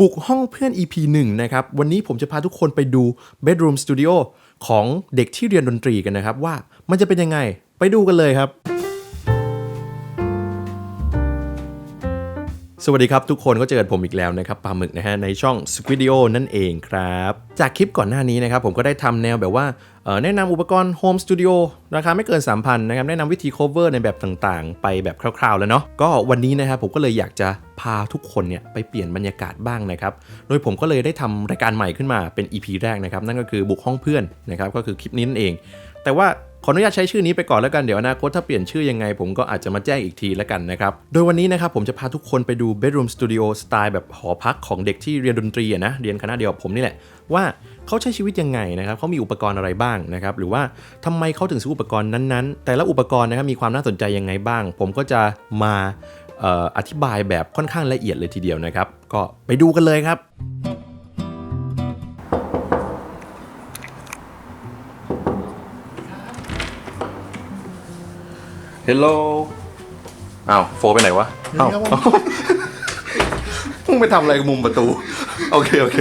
บุกห้องเพื่อน EP 1 นะครับ วันนี้ผมจะพาทุกคนไปดู Bedroom Studio ของเด็กที่เรียนดนตรีกันนะครับ ว่ามันจะเป็นยังไง ไปดูกันเลยครับ สวัสดีครับทุกคนก็เจอกับผมอีกแล้วนะครับปลาหมึกนะฮะในช่อง Squidio นั่นเองครับ จากคลิปก่อนหน้านี้นะครับผมก็ได้ทำแนวแบบว่า แนะนำอุปกรณ์ Home Studio ราคาไม่เกิน 3,000นะครับแนะนำวิธี cover ในแบบต่างๆ ไปแบบคร่าวๆ แล้วเนาะก็วันนี้นะครับผมก็เลยอยากจะพาทุกคนเนี่ยไปเปลี่ยนบรรยากาศบ้างนะครับโดยผมก็เลยได้ทำรายการใหม่ขึ้นมาเป็น EP แรกนะครับนั่นก็คือบุกห้องเพื่อนนะครับก็คือคลิปนี้นั่นเอง แต่ว่าขออนุญาตใช้ชื่อนี้ไปก่อนแล้วกัน เดี๋ยวอนาคตถ้าเปลี่ยนชื่อยังไง ผมก็อาจจะมาแจ้งอีกทีแล้วกันนะครับ โดยวันนี้นะครับผมจะพาทุกคนไปดู Bedroom Studio สไตล์แบบหอพักของเด็กที่เรียนดนตรีนะ เรียนคณะเดียวกับผมนี่แหละ ว่า เขาใช้ชีวิตยังไงนะครับเขามีอุปกรณ์อะไรบ้างนะครับหรือว่าทำไมเขาถึงซื้ออุปกรณ์นั้นๆ แต่ละอุปกรณ์นะครับมีความน่าสนใจยังไงบ้าง ผมก็จะมาเอ่ออธิบายแบบค่อนข้างละเอียดเลยทีเดียวนะครับ ก็ไปดูกันเลยครับ Hello อ้าวโฟไปไหนวะอ้าวครับผ มมึงไปทำอะไรกับมุมประตู โอเคโอเค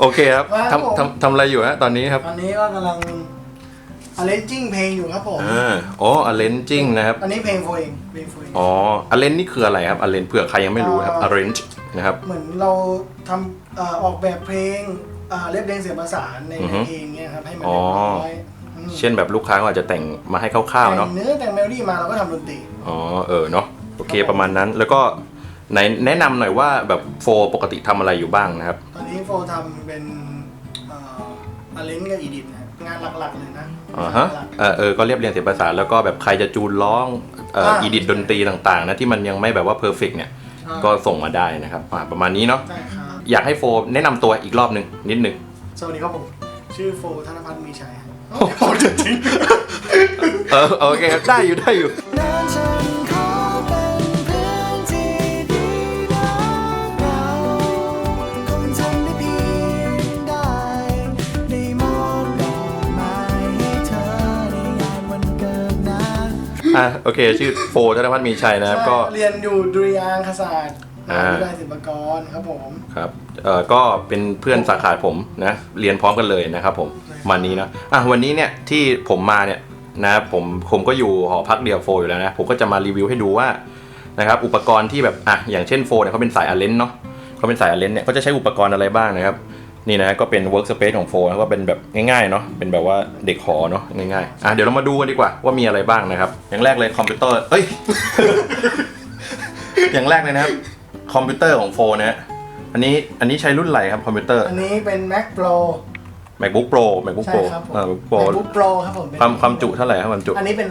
โอเคครับครับผมทำทำทำอะไรอยู่ฮะตอนนี้ครับตอนนี้ก็กำลัง arranging เพลงอยู่ครับผม อ่าอ๋อ arranging นะครับ อันนี้เพลงโฟเองเพลงโฟเอง อ๋อ arrange นี่คืออะไรครับ arrange เผื่อใครยังไม่รู้ครับ อ่า arrange นะครับ เหมือนเราทำเอ่อออกแบบเพลงเอ่อเรียบเรียงเสียงประสานในอือฮึเพลงเนี้ยครับให้มันอ๋อเรียบร้อยมเช่นแบบลูกค้าเขาอาจจะแต่งมาให้คร่าวๆเนาะแต่งเนื้อแต่งเมโลดี้มาเราก็ทำดนตรี อ๋อ เออ เนาะ โอเค ประมาณนั้น แล้วก็ ไหนแนะนำหน่อยว่าแบบโฟปกติทำอะไรอยู่บ้างนะครับ ตอนนี้โฟทำเป็นเอ่อ arrange กับ edit นะครับงานหลักๆเลยนะอ่าฮะหลัก เออเออก็เรียบเรียงเสียงประสานแล้วก็แบบใครจะจูนร้องเอ่ออ่า อีดิทดนตรีต่างๆนะที่มันยังไม่แบบว่าเพอร์เฟกเนี่ยอ่าก็ส่งมาได้นะครับอ่าประมาณนี้เนาะได้ครับอยากให้โฟแนะนำตัวอีกรอบหนึ่งนิดหนึ่งสวัสดีครับผม ชื่อโฟธนพัฒน์มีชัยครับโอ้จริงเออโอเคครับได้อยู่ได้อยู่นั้น อะโอเค ชื่อโฟธนพัฒน์มีชัยนะครับก็ เรียนอยู่ดุริยางคศาสตร์มอ่า หาวิทยาลัยศิลปากรครับผม ครับเอ่อก็เป็นเพื่อนสาขาผมนะเรียนพร้อมกันเลยนะครับผมมานี้นะอะวันนี้เนี่ยที่ผมมาเนี่ยนะผมผมก็อยู่หอพักเดียวโฟอยู่แล้วนะผมก็จะมารีวิวให้ดูว่านะครับอุปกรณ์ที่แบบอะอย่างเช่นโฟเนี่ยเขาเป็นสายอาเลนเนาะเขาเป็นสายอาเลนเนี่ยเขาจะใช้อุปกรณ์อะไรบ้างนะครับ นี่นะก็เป็น workspace ของโฟนะก็เป็นแบบง่ายๆเนาะเป็นแบบว่าเด็กหอเนาะง่ายๆอะเดี๋ยวเรามาดูกันดีกว่าว่ามีอะไรบ้างนะครับ อย่างแรกเลยคอมพิวเตอร์เอ้ย อย่างแรกเลยนะครับคอมพิวเตอร์ของโฟนะอันนี้อันนี้ใช้รุ่นไหนครับคอมพิวเตอร์ อันนี้เป็น Mac Pro MacBook Pro MacBook ใช่ Pro ครับผมเออ MacBook Pro MacBook Pro ครับผมเป็นความความจุเท่าไหร่ครับความจุ อันนี้เป็น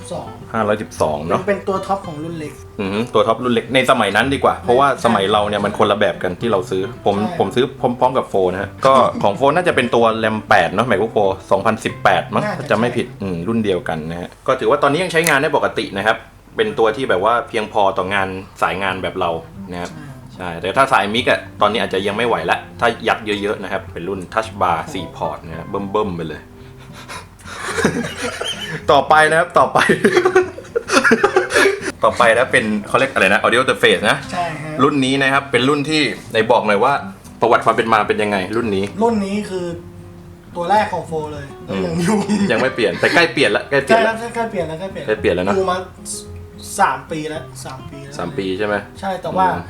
512 512 เนาะเป็นตัวท็อปของรุ่นเล็ก อือหือตัวท็อปรุ่นเล็กในสมัยนั้นดีกว่า เพราะว่าสมัยเราเนี่ยมันคนละแบบกันที่เราซื้อ ผมใช่ ผมซื้อพร้อมๆกับโฟนะฮะ ก็ของโฟน่าจะเป็นตัว RAM 8 เนาะ MacBook Pro 2018 มั้งถ้าจะไม่ผิดอืมรุ่นเดียวกันนะฮะ ก็ถือว่าตอนนี้ยังใช้งานได้ปกตินะครับ เป็นตัวที่แบบว่าเพียงพอต่องานสายงานแบบเรานะครับ ใช่ แต่ถ้าสายมิกอะตอนนี้อาจจะยังไม่ไหวละ ถ้ายัดเยอะๆนะครับ เป็นรุ่น Touch Bar 4พอร์ตนะครับเบิ่มๆไปเลย ต่อไปนะครับต่อไป ต่อไปนะเป็นเขาเรียกอะไรนะ Audio Interface นะ ใช่ฮะรุ่นนี้นะครับ เป็นรุ่นที่ในบอกหน่อยว่า ประวัติความเป็นมาเป็นยังไง รุ่นนี้ รุ่นนี้คือตัวแรกของโฟเลยแล้วยังอยู่ยังไม่เปลี่ยนแต่ใกล้เปลี่ยนละใกล้เปลี่ใช่ยนแล้ละ วใกล้เปลี่ยนแล้วใกล้เปลี่ยนใกล้เปลี่ยนแล้วนะอยู่มาสามปีแล้วสามปีแล้วสามปีใช่ไหม ใช่แต่ว่าอืม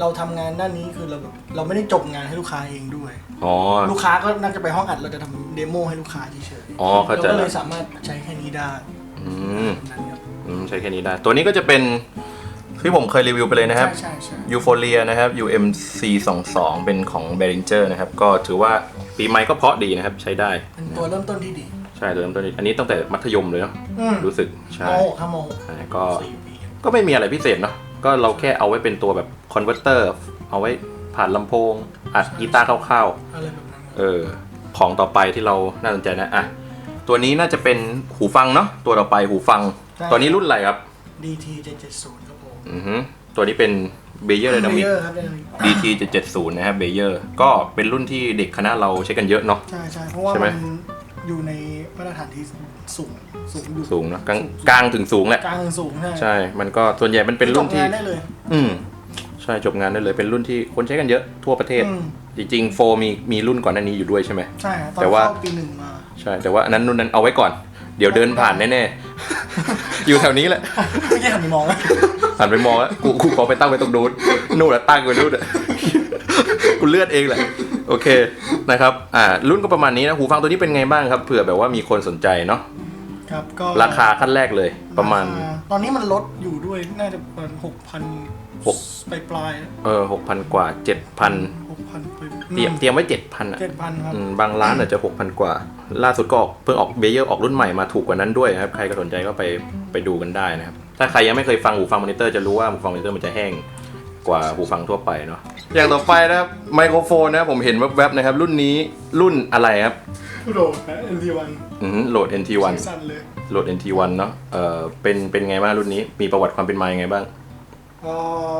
เราทำงานด้านนี้คือเราแบบเราไม่ได้จบงานให้ลูกค้าเองด้วย อ๋อ ลูกค้าก็น่าจะไปห้องอัดเราจะทำเดโมให้ลูกค้าเฉยอ๋อเข้าใจ เราก็เลละยสามารถใช้แค่นี้ได้อืมนั่นครับอืมใช้แค่นี้ได้ ตัวนี้ก็จะเป็นที่ผมเคยรีวิวไปเลยนะครับ ใช่ใช่ใช่ยูโฟเรียนะครับ UMC 2 2เป็นของ Behringer นะครับ ก็ถือว่าปีใหม่ก็เพราะดีนะครับ ใช้ได้ เป็นตัวเริ่มต้นที่ดี ใช่ตัวเริ่มต้นนี้อันนี้ตั้งแต่มัธยมเลยเนาะอืมรู้สึก ใช่โมหกครับโมหกใช่ก็ สี่ปีก็ไม่มีอะไรพิเศษเนาะ ก็เราแค่เอาไว้เป็นตัวแบบคอนเวอร์เตอร์เอาไว้ผ่านลำโพง อัดกีตาร์คร่าวอะไรแบบนั้นๆเออของต่อไปที่เราน่าสนใจนะอะตัวนี้น่าจะเป็นหูฟังเนาะตัวต่อไปหูฟัง ตัวนี้รุ่นอะไรครับ DT 770ครับผมอือฮึตัวนี้เป็นเบเยอร์ไดนามิก เยอร์ครับ Dynamic DT 770นะครับเบเยอร์ก็เป็นรุ่นที่เด็กคณะเราใช้กันเยอะเนาะ ใช่ใช่เพราะว่าใช่ไหม มัน อยู่ในมาตรฐานที่สูงสูงอยู่สูงเนอะกลางกลางถึงสูงแหละกลางสูงใช่ ใช่ มันก็ส่วนใหญ่มันเป็นรุ่นจบที่งานได้เลย อืมใช่ช่จบงานได้เลยเป็นรุ่นที่คนใช้กันเยอะทั่วประเทศ อืม จริงๆโฟมีมีรุ่นก่อนหน้านี้อยู่ด้วยใช่ไหม ใช่ฮะตอนแต่ว่า เข้าปีหนึ่งมา ใช่แต่ว่าอันนั้นรุ่นนั้นเอาไว้ก่อน เดี๋ยวเดินผ่านแน่ๆ อยู่แถวนี้แหละไม่ใช่หันไปมองนะหันไปมองแล้วกูกูขอไปตั้งไว้ตรงนู้นนู่นแหละตั้งไว้นู่นอะกูเลือดเองแหละ โอเคนะครับอ่ารุ่นก็ประมาณนี้นะหูฟังตัวนี้เป็นไงบ้างครับเผื่อแบบว่ามีคนสนใจเนาะครับก็ราคาขั้นแรกเลย ประมาณ คตอนนี้มันลดอยู่ด้วยน่าจะประมาณหกพันหกไปปลายเออหกพันกว่าเจ็ดพันหกพันไปเตรียมเตรียมไว้เจ็ดพันอะเจ็ดพันครับ อืมบางร้านอาจจะหกพันกว่า ล่าสุดก็ออกเพิ่งออกเบเยอร์ออกรุ่นใหม่มาถูกกว่านั้นด้วยนะครับใครก็สนใจก็ไปไปดูกันได้นะครับถ้าใครยังไม่เคยฟังหูฟังมอนิเตอร์จะรู้ว่าหูฟังมอนิเตอร์มันจะแห้ง กว่าหูฟังทั่วไปเนาะอย่างต่อไปนะครับไมโครโฟนนะครับผมเห็นแวบๆนะครับ รุ่นนี้รุ่นอะไรครับโดดนะ NT1 อืมโหลด NT1 สั้นเลยโหลด NT1 เนาะเออเป็นเป็นไงบ้างรุ่นนี้ มีประวัติความเป็นมายังไงบ้าง เอ่อ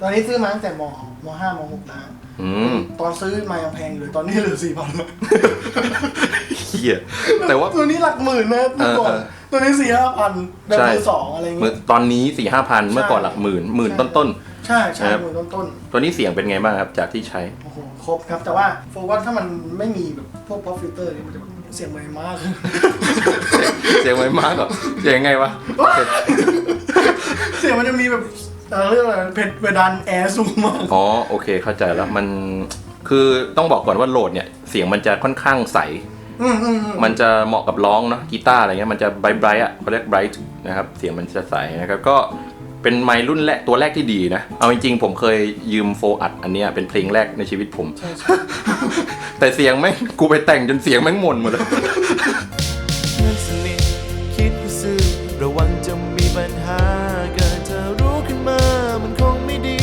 ตอนนี้ซื้อมาตั้งแต่มมห้ามหกนะอืมตอนซื้อมายังแพงอยู่เลยตอนนี้เหลือสี่พันเฮียแต่ว่า ตัวนี้หลักหมื่นนะเมื่อก่อนเออเออตัวนี้สี่ห้าพันแบบใช่ มือสองอะไรเมื่อเงี้ย ตอนนี้สี่ห้าพันเมื่อก่อนหลักหมื่นหมื่นต้น ใช่ใช่ครับหมื่นต้นๆตัวนี้เสียงเป็นไงบ้างครับ จากที่ใช้ๆโอ้โหครบครับ แต่ว่าโฟกัสถ้ามันไม่มีแบบพวก pop filter นี่มันจะแบบเสียงไวมาก เสียงไว้มากเหรอเสียงไงวะเสียงมันจะมีแบบเอ่อเรื่องอะไรเพดเพดานแอร์สูงมากอ๋อโอเคเข้าใจแล้วมันคือต้องบอกก่อนว่าโหลดเนี่ยเสียงมันจะค่อนข้างใสอืมอืมอืมมันจะเหมาะกับร้องเนาะกีตาร์อะไรเงี้ยมันจะไบรท์ไบรท์อะเขาเรียกไบรท์นะครับเสียงมันจะใสนะครับก็ เป็นไมค์รุ่นแรกตัวแรกที่ดีนะ เอาจริงๆผมเคยยืมโฟอัดอันเนี้ยเป็นเพลงแรกในชีวิตผมใช่แต่เสียงแม่งกูไปแต่งจนเสียงแม่งหม่นหมดเลยเพื่อนสนิทคิดให้ซื่อระวังจะมีปัญหาเกิดเธอรู้ขึ้นมามันคงไม่ดี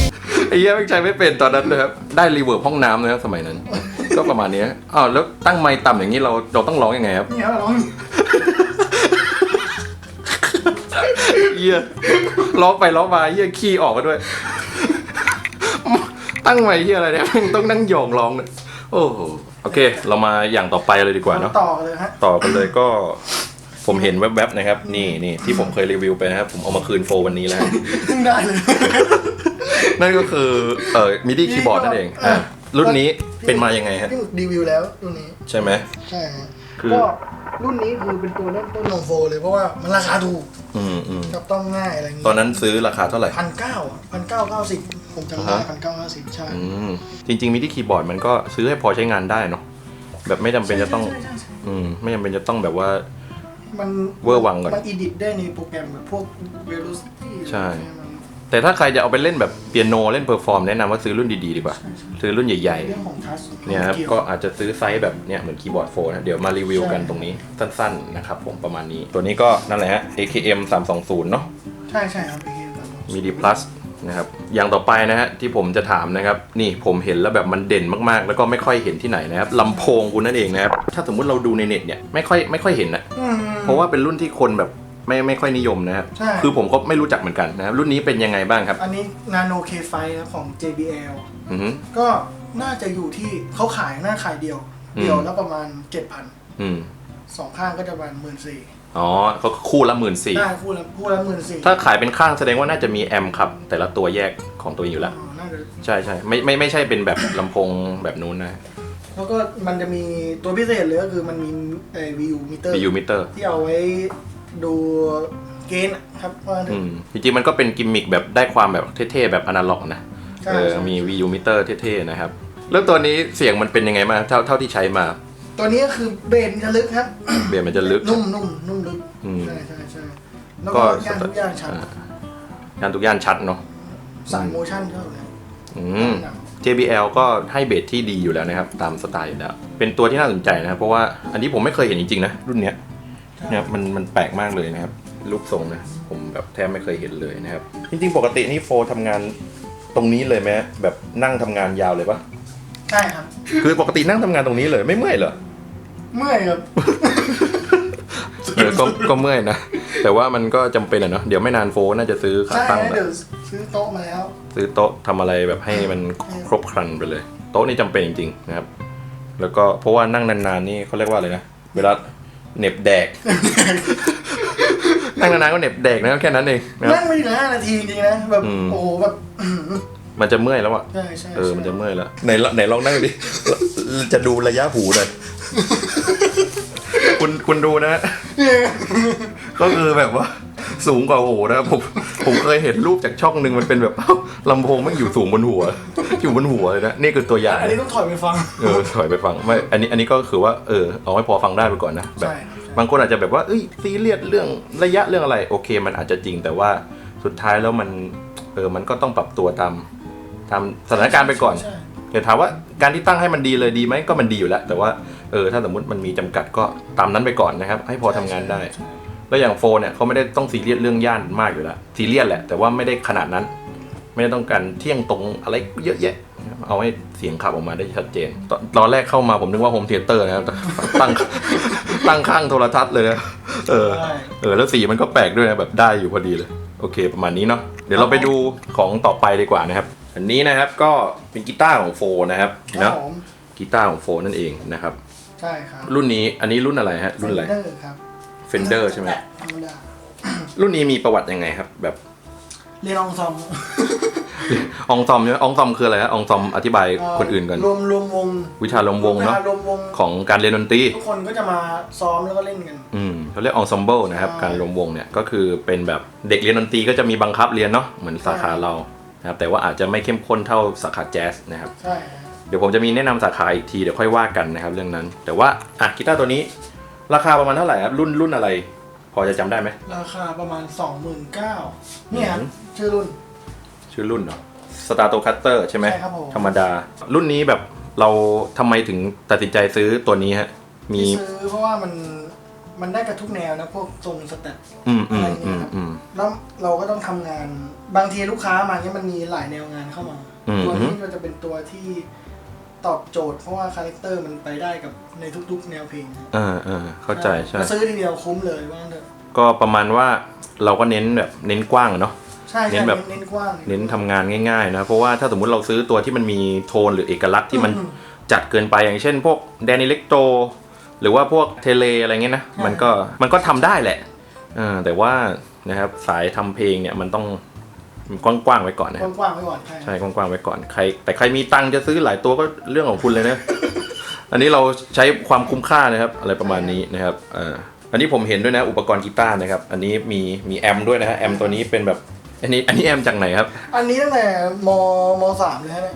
ไอ้เหี้ยไม่งใช้ไม่เป็นตอนนั้นนะครับได้รีเวิร์บห้องน้ำนะครับสมัยนั้น ก็ประมาณเนี้ยอ้าวแล้วตั้งไมค์ต่ำอย่างนี้เราเราต้องร้องยังไงครับนี่ครับร้อง เหี้ยร้องไปร้องมาเหี้ยขี้ออกมาด้วย ตั้งไมค์เหี้ยอะไรเนี่ยแม่งต้องนั่งหยองร้องเนี่ยโอ้โหโอเค เรามาอย่างต่อไปเลยดีกว่าเนาะต่อเลยฮะต่อกันเลยก็ผมเห็นแวบๆนะครับ นี่นี่ที่ผมเคยรีวิวไปนะครับ ผมเอามาคืนโฟวันนี้แล้ว เพิ่งได้เลย นั่นก็คือเอ่อมิดี้คีย์บอร์ดนั่นเองอะรุ่นนี้เป็นมายังไงฮะที่รีวิวแล้วรุ่นนี้ ใช่ไหม ใช่ฮะคือ ก็รุ่นนี้คือเป็นตัวเริ่มต้นของโฟเลยเพราะว่ามันราคาถูก อืมอืมจับต้องง่ายอะไรอย่างงี้ตอนนั้นซื้อราคาเท่าไหร่ พันเก้าพันเก้าเก้าสิบผมจำได้อ่าฮะ พันเก้าเก้าสิบใช่อืมจริง ๆมิดี้คีย์บอร์ดมันก็ซื้อให้พอใช้งานได้เนาะแบบไม่จำเป็นจะต้องใช่ใช่ใช่อืม ไม่จำเป็นจะต้องแบบว่า มันเวอร์วังก่อนมันอีดิทได้ในโปรแกรมแบบพวก Velocity ใช่มัน แต่ถ้าใครจะเอาไปเล่นแบบเปียโนเล่นเพอร์ฟอร์มแนะนำว่าซื้อรุ่นดีๆดีกว่า ซื้อรุ่นใหญ่เรื่องของทัชๆเนี่ยครับก็อาจจะซื้อไซส์แบบเนี่ยเหมือนคีย์บอร์ดโฟนะเดี๋ยวมารีวิวกันตรงนี้สั้นๆนะครับผมประมาณนี้ ตัวนี้ก็นั่นแหละฮะ AKM 320เนาะ ใช่ใช่ครับไอ้เหี้ยครับมีดี plus นะครับอย่างต่อไปนะฮะที่ผมจะถามนะครับ นี่ผมเห็นแล้วแบบมันเด่นมากๆ แล้วก็ไม่ค่อยเห็นที่ไหนนะครับลำโพงคุณนั่นเองนะครับ ถ้าสมมุติเราดูในเน็ตเนี่ยไม่ค่อยไม่ค่อยเห็นนะ อืมเพราะว่าเป็นรุ่นที่คนแบบ ไม่ไม่ค่อยนิยมนะครับใช่ คือผมก็ไม่รู้จักเหมือนกันนะครับรุ่นนี้เป็นยังไงบ้างครับอันนี้ Nano K5 ครับของ JBL อือฮึก็น่าจะอยู่ที่เขาขายหน้าขายเดียว อืม เดียวแล้วประมาณ 7,000อืมสองข้างก็จะประมาณหมื่นสี่อ๋อก็คู่ละหมื่นสี่ได้คู่ละคู่ละหมื่นสี่ถ้าขายเป็นข้างแสดงว่าน่าจะมีแอมป์ครับ แต่ละตัวแยกของตัวเองอยู่แล้ว น่าจะใช่ใช่ไม่ไม่ไม่ใช่เป็นแบบลำโพงแบบนู้นนะแล้วก็มันจะมีตัวพิเศษเลยก็คือมันมีไอ้วิวมิเตอร์ VU meter ที่เอาไว้ ดูเกณฑ์อะครับว่าถึอืงมจริงๆมันก็เป็นกิมมิคแบบได้ความแบบเท่ๆแบบอนาล็อกนะใช่เออใช่ มี VU meter เท่ๆนะครับ แล้วตัวนี้เสียงมันเป็นยังไงบ้างเท่าเท่าที่ใช้มาตัวนี้ก็คือเบสมันจะลึกครับ เบียร์มันจะลึก นุ่มนุ่มนุ่มลึกอืม ใช่ใช่ใช่แล้วก็ก็ย่านทุกอย่างชัดอ่างานทุกย่านชัดเนาะสายโมชั่นเท่านั้นอืม JBL ก็ให้เบสที่ดีอยู่แล้วนะครับ ตามสไตล์อยู่แล้ว เป็นตัวที่น่าสนใจนะครับ เพราะว่าอันนี้ผมไม่เคยเห็นจริงๆนะ รุ่นเนี้ย นะครับมันมันแปลกมากเลยนะครับรูปทรงนะผมแบบแทบไม่เคยเห็นเลยนะครับ จริงๆ ปกตินี่โฟทำงานตรงนี้เลยไหมแบบนั่งทำงานยาวเลยปะใช่ครับ คือปกตินั่งทำงานตรงนี้เลยไม่เมื่อยเหรอ เมื่อยครับ เออก็ก็เมื่อยนะ แต่ว่ามันก็จำเป็นอะเนาะเดี๋ยวไม่นานโฟน่าจะซื้อขาใช่ตั้งแบเดี๋ยบวซื้อโต๊ะมาแล้ว ซื้อโต๊ะทำอะไรแบบให้มันครบครันไปเลย โต๊ะนี่จำเป็นจริงๆนะครับ แล้วก็เพราะว่านั่งนานๆนี่เขาเรียกว่าอะไรนะเวลา เหน็บแดก นั่งนานๆก็เหน็บแดกนะครับแค่นั้นเองนะครับ นั่งไม่ถึงห้านาทีจริงๆนะแบบอืม โอ้โหแบบมันจะเมื่อยแล้วอะใช่ใช่เออ มันจะเมื่อยแล้ว ไหนลไหนลองนั่งดิ จะดูระยะหูหน่อย คุณคุณดูนะก็คือแบบว่า สูงกว่าหูนะครับผมผมเคยเห็นรูปจากช่องหนึ่งมันเป็นแบบเอ้าลำโพงไม่งอยู่สูงบนหัว อยู่บนหัวเลยนะนี่คือตัวอย่างอันนี้ต้องถอยไปฟังเออถอยไปฟังไม่อันนี้อันนี้ก็คือว่าเออเอาให้พอฟังได้ไปก่อนนะแบบใช่ครับใช่บางคนอาจจะแบบว่าเอ้ยซีเรียสเรื่องระยะเรื่องอะไร โอเค มันอาจจะจริงแต่ว่าสุดท้ายแล้วมันเออมันก็ต้องปรับตัวตามตามสถานการณ์ไปก่อนใช่เดี๋ยวถามว่าการที่ตั้งให้มันดีเลยดีไหมก็มันดีอยู่แล้ว แต่ว่าเออถ้าสมมติมันมีจำกัดก็ตามนั้นไปก่อนนะครับ ให้พอทำงานได้ แล้วอย่างโฟนเนี่ยเขาไม่ได้ต้องซีเรียสเรื่องย่านมากอยู่แล้วซีเรียสแหละแต่ว่าไม่ได้ขนาดนั้น ไม่ได้ต้องการเที่ยงตรงอะไรเยอะแยะนะครับเอาให้เสียงขับออกมาได้ชัดเจน ตอนตอนแรกเข้ามาผมนึกว่าโฮมเทเตอร์นะครับแต่ตั้งตั้งข้างโทรทัศน์เลยนะเออใช่เออแล้วสีมันก็แปลกด้วยนะแบบได้อยู่พอดีเลย โอเค ประมาณนี้เนาะเดี๋ยวเราไปดูของต่อไปดีกว่านะครับ อันนี้นะครับก็เป็นกีตาร์ของโฟนะครับครัเนาะบผมกีตาร์ของโฟนั่นเองนะครับ ใช่ครับรุ่นนี้อันนี้รุ่นอะไรฮะรุ่นอะไร เดอร์ครับ Fender ใช่ไหมธรรมดารุ่นนี้มีประวัติยังไงครับ แบบเรียนองซอมอองซอมเนี่ยอองซอมคืออะไรฮะอองซอมอธิบายคนอื่นก่อน รวมรวมวงวิชาลมวงเนาะวลรวมวงของการเรียนดนตรี ทุกคนก็จะมาซ้อมแล้วก็เล่นกัน อืมเขาเรียกองซอมเบิลนะครับ ใช่ การรวมวงเนี่ยก็คือเป็นแบบเด็กเรียนดนตรีก็จะมีบังคับเรียนเนาะเหมือนสาขาเรานะครับแต่ว่าอาจจะไม่เข้มข้นเท่าสาขาแจ๊สนะครับ ใช่ครับเดี๋ยวผมจะมีแนะนำสาขาอีกที เดี๋ยวค่อยว่ากันนะครับเรื่องนั้น แต่ว่าอะกีตาร์ตัวนี้ ราคาประมาณเท่าไหร่ครับรุ่นรุ่นอะไร พอจะจำได้ไหม ราคาประมาณ 29,000เนี่ยครับอืม ชื่อรุ่น ชื่อรุ่นเนาะสตาร์โตคัตเตอร์ใช่ไหมใช่ครับผม ธรรมดา รุ่นนี้แบบเราทำไมถึงตัดสินใจซื้อตัวนี้ฮะ มี ที่ซื้อเพราะว่ามันมันได้กับทุกแนวนะพวกทรงสเต็ปอืมอือะไรมอืเงี้ยมครับอืม แล้วเราก็ต้องทำงาน บางทีลูกค้ามาเนี่ยมันมีหลายแนวงานเข้ามา อืม ตัวนี้ก็จะเป็นตัวที่ ตอบโจทย์เพราะว่าคาแรคเตอร์มันไปได้กับในทุกๆ แนวเพลงนะอ่าอ่าเข้าใจใช่ ก็ซื้อทีเดียวคุ้มเลยว่างั้นเถอะก็ประมาณว่าเราก็เน้นแบบเน้นกว้างอะเนาะ ใช่เน้ใช่นแบบ เน้นกว้างเน้นทำงานง่ายๆนะเพราะว่าถ้าสมมุติเราซื้อตัวที่มันมีโทนหรือเอกลักษณ์ที่มันอืมจัดเกินไปอย่างเช่น พวกแดน i เล็กโตหรือว่าพวกเทเลอะไรเงี้ยนะมันก็มันก็ทำได้แหละเออแต่ว่านะครับสายทำเพลงเนี่ยมันต้อง กว้างๆไว้ก่อนนะครับกว้างๆไว้ก่อนใช่ใช่กว้างๆไว้ก่อนใคร แต่ใครมีตังค์จะซื้อหลายตัวก็เรื่องของคุณเลยนะ อันนี้เราใช้ความคุ้มค่านะครับ อะไรประมาณนี้นะครับเอ่าอันนี้ผมเห็นด้วยนะอุปกรณ์กีตาร์นะครับ อันนี้มีมีแอมด้วยนะฮะแอมตัวนี้เป็นแบบอันนี้อันนี้แอมจากไหนครับ อันนี้ตั้งแต่มมสามเลยฮะเนี่ย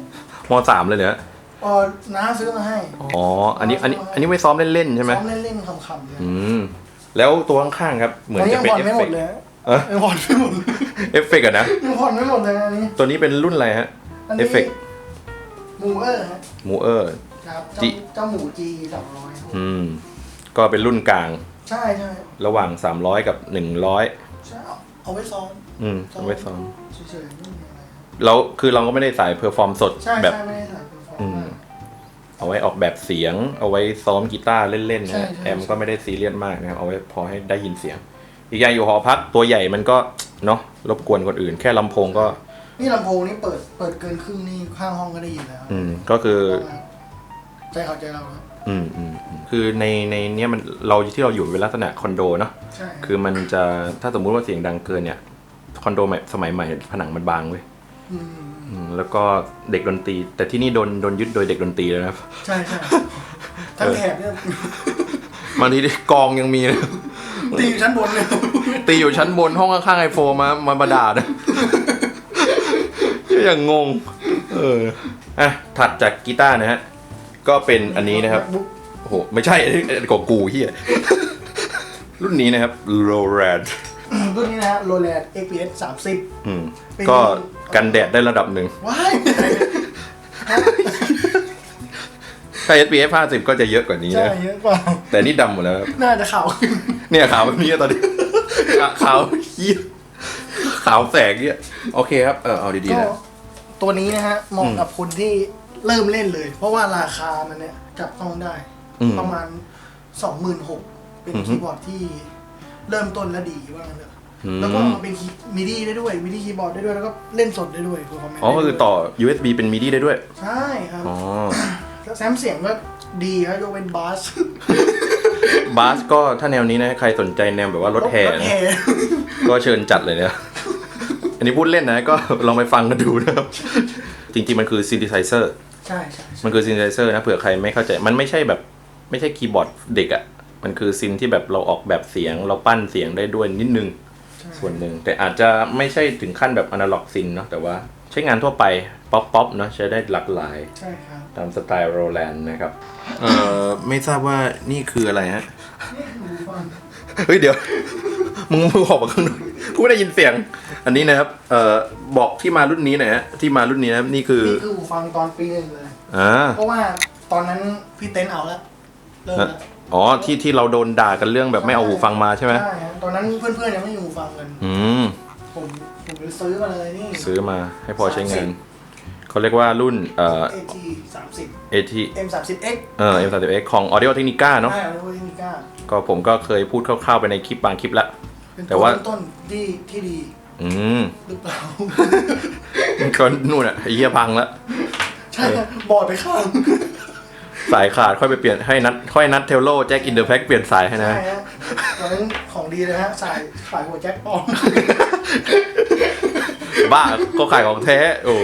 มสามเลยเหรอพอน้าซื้อมาให้ อ๋อ อันนี้อันนี้อันนี้ไว้ซ้อมเล่นๆใช่ไหมซ้อมเล่นๆคำๆเลยอืมแล้วตัวข้างๆครับ เหมือนอันนี้จะยังเป็นผ่อนเอฟไม่หเฟมกดต์ เลยฮะเอะยังผ่อนไม่หมดเลยเอฟเฟกต์อะนะ ยังผ่อนไม่หมดเลยอันนี้ตัวนี้เป็นรุ่นอะไรฮะ อันเอนี้ฟเฟกต์มูเออร์ฮะมูเออร์ ครับจิ เจ้าเจ้าหมูจีสองร้อยอืม ก็เป็นรุ่นกลางใช่ใช่ระหว่าง 300 กับ 100 ใช่เอาเอาไว้ซ้อมอืมเอาไว้ซ้อมเฉยๆไม่มีอะไรแล้วคือเราก็ไม่ได้สายเพอร์ฟอร์มสดใช่แบบ ใช่ไม่ได้ถ่ายเป็นฟอร์อืม ม เอาไว้ออกแบบเสียง เอาไว้ซ้อมกีตาร์เล่นๆใช่นะใช่ แอมก็ไม่ได้ซีเรียสมากนะครับเอาไว้พอให้ได้ยินเสียง อีกอย่างอยู่หอพักตัวใหญ่มันก็เนาะรบกวนคนอื่น แค่ลำโพงก็ นี่ลำโพงนี่เปิดเปิดเกินครึ่งนี่ข้างห้องก็ได้ยินแล้วอืมก็คือ ใจเขาใจเราครับอืมอืมอืมคือในในเนี้ยมันเราที่เราอยู่เป็นลักษณะคอนโดเนาะใช่คือมันจะถ้าสมมุติว่าเสียงดังเกินเนี่ยคอนโดใหม่สมัยใหม่ผนังมันบางเว้ยมอืมแล้วก็เด็กดนตรี แต่ที่นี่โดนโดนยึดโดยเด็กดนตรีเลยนะครับ ใช่ใช่ทั้งแถบเนี่ยบางทีกองยังมีเลย ตีอยู่ชั้นบนเลยตีอยู่ชั้นบนห้องข้างๆไอโฟมามาบาด่านะอย่างงง เอออะถัดจากกีตาร์นะฮะ ก็เป็นอันนี้นะครับโอ้โหไม่ใช่อันนี้ของกูเฮียรุ่นนี้นะครับ l o r a d รุ่นนี้นะฮะโรแลนด์ XPS 30อืมเป็นก็กันแดดได้ระดับหนึ่งว้าย ถ้า SPF 50 ก็จะเยอะกว่านี้ใช่นะ เยอะกว่า แต่นี่ดำหมดแล้วครับน่าจะขาวขึ้นเนี่ยขาวแบบนี้อะตอนนี้ ขาวเฮียขาวแสงเนี่ยโอเคครับ เออเอาดีก็ๆนะ ตัวนี้นะฮะเหมาะอืมกับคนที่เริ่มเล่นเลย เพราะว่าราคามันเนี่ยจับต้องได้ อืม ประมาณ26,000เป็นอือฮึคีย์บอร์ดที่เริ่มต้นและดีว่างั้นเถอะอืมแล้วก็เป็นมิดีได้ด้วยมิดีคีย์บอร์ดได้ด้วยแล้วก็เล่นสดได้ด้วยคือคอมเมนต์อ๋อก็คือต่อ USB เป็นมิดีได้ด้วย ใช่ครับ อ๋อ แซมเสียงก็ดีครับยกเป็นบาสบาสก็ถ้าแนวนี้นะใครสนใจแนวแบบว่ารถแห่รถนะแห่ก็เชิญจัดเลยนะ อันนี้พูดเล่นนะ ก็ลองไปฟังกันดูนะครับ จริงๆ มันคือซิน t ิไซเซอร์ใช่ใช่ใช่มันคือซิน t ิไซเซอร์นะเผื่อใครไม่เข้าใจ มันไม่ใช่แบบไม่ใช่คีย์บอร์ดเด็กอะ่ะ มันคือซินที่แบบเราออกแบบเสียง เราปั้นเสียงได้ด้วยนิดนึง ส่วนหนึ่งแต่อาจจะไม่ใช่ถึงขั้นแบบอนาล็อกซินเนาะแต่ว่าใช้งานทั่วไป ป๊อปป๊อปเนาะใช้ได้หลากหลาย ใช่ครับ ตามสไตล์โรแลนด์นะครับ เอ่อ ไม่ทราบว่านี่คืออะไรฮะ นี่หูฟังเฮ้ยเดี๋ยว มึงมึงออกมาข้างนอกกูไม่ได้ยินเสียง อันนี้นะครับ เอ่อ บอกที่มารุ่นนี้หน่อยฮะ ที่มารุ่นนี้นะครับนี่คือ นี่คือหูฟังตอนปีหนึ่งเลย อ่า เพราะว่าตอนนั้นพี่เต้นเอาแล้วเริ่มแล้วอ๋อ ที่ที่เราโดนด่ากันเรื่องแบบไม่เอาหูฟังมาใช่ไหมใช่ครับตอนนั้นเพื่อนๆยังไม่มีหูฟังกัน อืม ผมผมไปซื้อมาเลยนี่ซื้อมาให้พอใช้งาน เขาเรียกว่ารุ่นเอ่อ AT สามสิบ AT M สามสิบ X เอ่อ M30X ของ Audio Technica เนาะใช่เอาไว้ที่นี่ก้าก็ผมก็เคยพูดคร่าวๆไปในคลิปบางคลิปแล้วเป็นแต่ตัวว่า เริ่มต้นที่ที่ดีอืมหรือเปล่า ก็นู่นอะไอ้เหี้ยพังแล้วใช่บอดไปข้างสายขาดค่อยไปเปลี่ยนให้นัดค่อยนัดเทลโลแจ็คอินเดอร์แพ็กเปลี่ยนสายให้นะ ใช่ฮะตอนนั้นของดีเลยฮะสายสายหัวแจ็คปลอมบ้าก็ขายของแท้ โอ้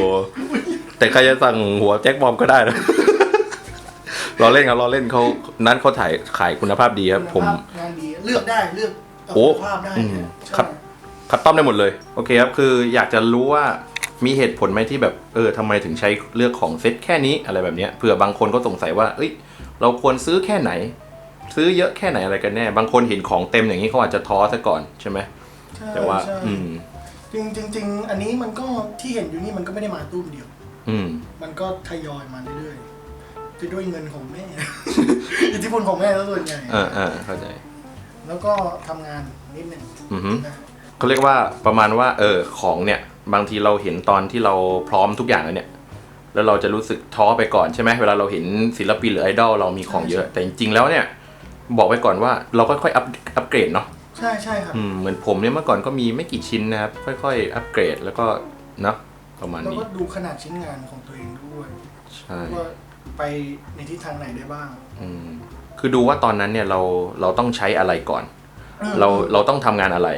แต่ใครจะสั่งหัวแจ็คบอมก็ได้นะรอเล่นครับรอเล่นเขานั้นเขาถ่ายขายคุณภาพดีครับผมคุณภาพงานดีเลือกได้เลือกเอาโอ้คุณภาพได้อืมใช่ครับ คัดต้อมได้หมดเลย โอเคครับ คืออยากจะรู้ว่ามีเหตุผลไหมที่แบบเออทำไมถึงใช้เลือกของเซ็ตแค่นี้อะไรแบบเนี้ยเผื่อบางคนก็สงสัยว่า เอ้ย เราควรซื้อแค่ไหน ซื้อเยอะแค่ไหนอะไรกันแน่ บางคนเห็นของเต็มอย่างนี้เขาอาจจะท้อซะก่อนใช่ไหมใช่แต่ว่า ใช่อืม จริงจริงจริงอันนี้มันก็ที่เห็นอยู่นี่มันก็ไม่ได้มาตู้มเดียว อืม มันก็ทยอยมาเรื่อยๆจะด้วยเงินของแม่ อิทธิพลของแม่ซะส่วนใหญ่อ่าอ่าเข้าใจ แล้วก็ทำงานนิดหนึ่งอือฮึ นะเขาเรียกว่าประมาณว่า เออ ของเนี่ย บางทีเราเห็นตอนที่เราพร้อมทุกอย่างแล้วเนี่ย แล้วเราจะรู้สึกท้อไปก่อนใช่ไหมเวลาเราเห็นศิลปินหรือไอดอลเรามีของเยอะ แต่จริงๆแล้วเนี่ย บอกไว้ก่อนว่าเราค่อยๆอัพอัพเกรดเนาะใช่ใช่ครับ อืมเหมือนผมเนี่ยเมื่อก่อนก็มีไม่กี่ชิ้นนะครับ ค่อยๆ อัปเกรดแล้วก็เนอะ ประมาณแล้วนี้ ก็ดูขนาดชิ้นงานของตัวเองด้วยใช่ ว่าไปในทิศทางไหนได้บ้างอืมคือดูว่าตอนนั้นเนี่ยเราเราต้องใช้อะไรก่อน เราเราต้องทำงานอะไร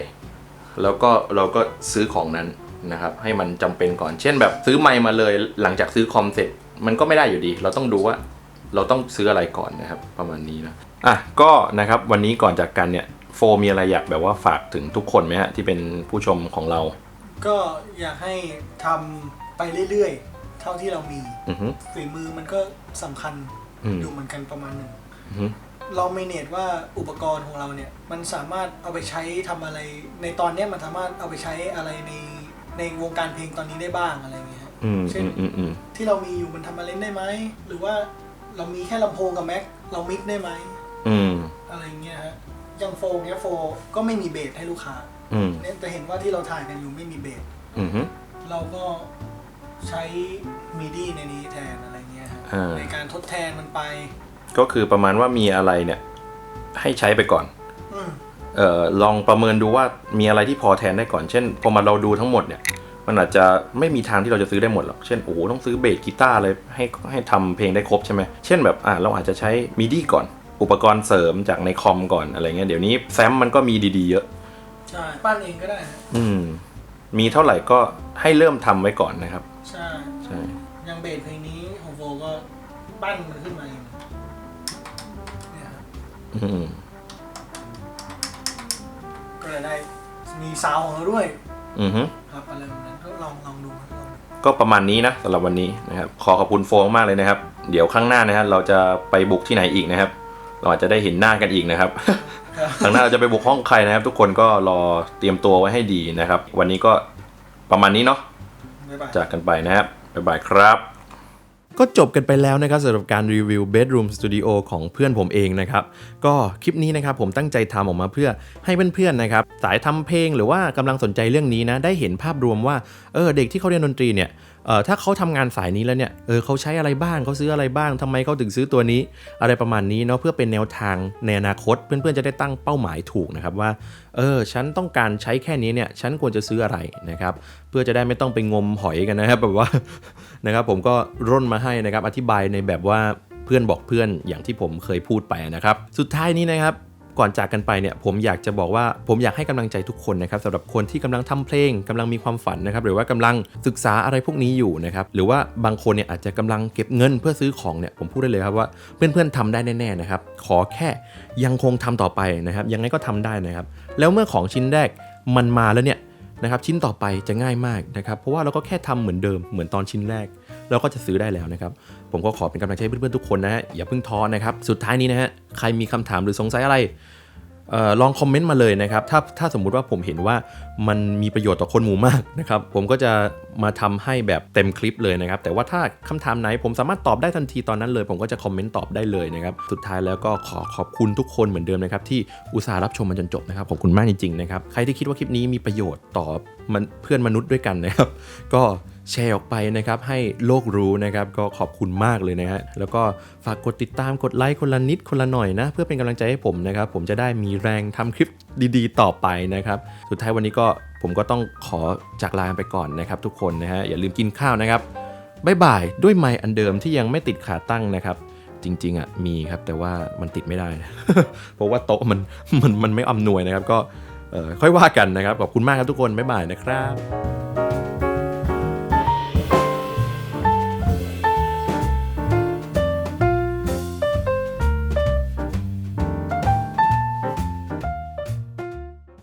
แล้วก็เราก็ซื้อของนั้นนะครับ ให้มันจำเป็นก่อน เช่นแบบซื้อไมค์มาเลยหลังจากซื้อคอมเสร็จ มันก็ไม่ได้อยู่ดี เราต้องดูว่าเราต้องซื้ออะไรก่อนนะครับ ประมาณนี้นะอะก็นะครับวันนี้ก่อนจากกันเนี่ยโฟมีอะไรอยากแบบว่าฝากถึงทุกคนไหมฮะที่เป็นผู้ชมของเรา ก็อยากให้ทำไปเรื่อยๆ เท่าที่เรามีอือฮึฝีมือมันก็สำคัญอืมอยู่เหมือนกันประมาณหนึ่ง อือฮึเราเมเนจว่าอุปกรณ์ของเราเนี่ย มันสามารถเอาไปใช้ทำอะไร ในตอนเนี้ยมันสามารถเอาไปใช้อะไรในในวงการเพลงตอนนี้ได้บ้างอะไรเงี้ยอืมเช่อืนมอืมอืมที่เรามีอยู่มันทำอะไรได้ไหมหรือว่าเรามีแค่ลำโพงกับแม็กเรามิกได้ไหมอืมอะไรเงี้ยฮะอ ย่างโฟเนี้ยโฟก็ไม่มีเบสให้ลูกค้าอืมเนี่ยจะเห็นว่าที่เราถ่ายกันอยู่ไม่มีเบสอืมฮึเราก็ใช้มิดีในนี้แทนอะไรเงี้ยฮะอ่าในการทดแทนมันไป ก็คือประมาณว่ามีอะไรเนี่ย ให้ใช้ไปก่อน อืมเอ่อลองประเมินดูว่ามีอะไรที่พอแทนได้ก่อน เช่น พอมาเราดูทั้งหมดเนี่ย มันอาจจะไม่มีทางที่เราจะซื้อได้หมดหรอก เช่น โอ้โห ต้องซื้อเบสกีตาร์เลยให้ให้ทำเพลงได้ครบใช่ไหม เช่นแบบ อ่าเราอาจจะใช้มิดีก่อน อุปกรณ์เสริมจากในคอมก่อนอะไรเงี้ยเดี๋ยวนี้แซมมันก็มีดีๆเยอะ ใช่ปั้นเองก็ได้ฮะอืม มีเท่าไหร่ก็ให้เริ่มทำไว้ก่อนนะครับ ใช่ใช่ อย่างเบสเพลงนี้ของโฟก็ปั้นมันขึ้นมาเองเนี่ยฮะอืม ก็เลยได้มีซาวด์ของเราด้วย อือฮึ ครับอะไรแบบนั้นก็ลองลองดูครับลองดูก็ประมาณนี้นะสำหรับวันนี้นะครับ ขอขอบคุณโฟมมากเลยนะครับ เดี๋ยวข้างหน้านะฮะเราจะไปบุกที่ไหนอีกนะครับ เราอาจจะได้เห็นหน้ากันอีกนะครับครับข้างหน้าเราจะไปบุกห้องใครนะครับ ทุกคนก็รอเตรียมตัวไว้ให้ดีนะครับ วันนี้ก็ประมาณนี้เนาะบ๊ายบายจากกันไปนะครับบ๊ายบายครับก็จบกันไปแล้วนะครับสำหรับการรีวิว Bedroom Studio ของเพื่อนผมเองนะครับ ก็คลิปนี้นะครับผมตั้งใจทำออกมาเพื่อให้เพื่อนๆนะครับ สายทำเพลงหรือว่ากำลังสนใจเรื่องนี้นะ ได้เห็นภาพรวมว่าเออเด็กที่เขาเรียนดนตรีเนี่ยเออ ถ้าเขาทำงานสายนี้แล้วเนี่ยเออเขาใช้อะไรบ้างเขาซื้ออะไรบ้างทำไมเขาถึงซื้อตัวนี้ อะไรประมาณนี้เนาะเพื่อเป็นแนวทางในอนาคต เพื่อนๆจะได้ตั้งเป้าหมายถูกนะครับว่าเออฉันต้องการใช้แค่นี้เนี่ยฉันควรจะซื้ออะไรนะครับเพื่อจะได้ไม่ต้องไปงมหอยกันนะครับแบบว่านะครับผมก็ร่นมาให้นะครับอธิบายในแบบว่าเพื่อนบอกเพื่อนอย่างที่ผมเคยพูดไปนะครับ สุดท้ายนี้นะครับ ก่อนจากกันไปเนี่ยผมอยากจะบอกว่าผมอยากให้กำลังใจทุกคนนะครับสำหรับคนที่กำลังทำเพลงกำลังมีความฝันนะครับหรือว่ากำลังศึกษาอะไรพวกนี้อยู่นะครับหรือว่าบางคนเนี่ยอาจจะกำลังเก็บเงินเพื่อซื้อของเนี่ยผมพูดได้เลยครับว่าเพื่อนๆทำได้แน่ๆนะครับขอแค่ยังคงทำต่อไปนะครับยังไงก็ทำได้นะครับแล้วเมื่อของชิ้นแรกมันมาแล้วเนี่ยนะครับชิ้นต่อไปจะง่ายมากนะครับเพราะว่าเราก็แค่ทำเหมือนเดิมเหมือนตอนชิ้นแรก เราก็จะซื้อได้แล้วนะครับ ผมก็ขอเป็นกำลังใจเพื่อนๆทุกคนนะฮะอย่าเพิ่งท้อนะครับ สุดท้ายนี้นะฮะใครมีคำถามหรือสงสัยอะไรออลองคอมเมนต์มาเลยนะครับ ถ้าถ้าสมมุติว่าผมเห็นว่ามันมีประโยชน์ต่อคนหมู่มากนะครับ ผมก็จะมาทำให้แบบเต็มคลิปเลยนะครับ แต่ว่าถ้าคำถามไหนผมสามารถตอบได้ทันทีตอนนั้นเลย ผมก็จะคอมเมนต์ตอบได้เลยนะครับ สุดท้ายแล้วก็ขอขอบคุณทุกคนเหมือนเดิมนะครับ ที่อุตส่าห์รับชมมันจนจบนะครับ ขอบคุณมากจริงๆนะครับ ใครที่คิดว่าคลิปนี้มีประโยชน์ต่อมันเพื่อนมนุษย์ด้วยกันนะครับ ก็ แชร์ออกไปนะครับให้โลกรู้นะครับก็ขอบคุณมากเลยนะฮะแล้วก็ฝากกดติดตามกดไลค์คนละนิดคนละหน่อยนะ เพื่อเป็นกำลังใจให้ผมนะครับ ผมจะได้มีแรงทำคลิปดีๆ ต่อไปนะครับ สุดท้ายวันนี้ก็ผมก็ต้องขอจากลาไปก่อนนะครับ ทุกคนนะฮะอย่าลืมกินข้าวนะครับบ๊ายบายด้วยไมค์อันเดิมที่ยังไม่ติดขาตั้งนะครับจริงๆอะมีครับแต่ว่ามันติดไม่ได้เพราะว่าโต๊ะมันมันมันไม่อำนวยนะครับ ก็ค่อยว่ากันนะครับขอบคุณมากครับทุกคนบ๊ายบายนะครับ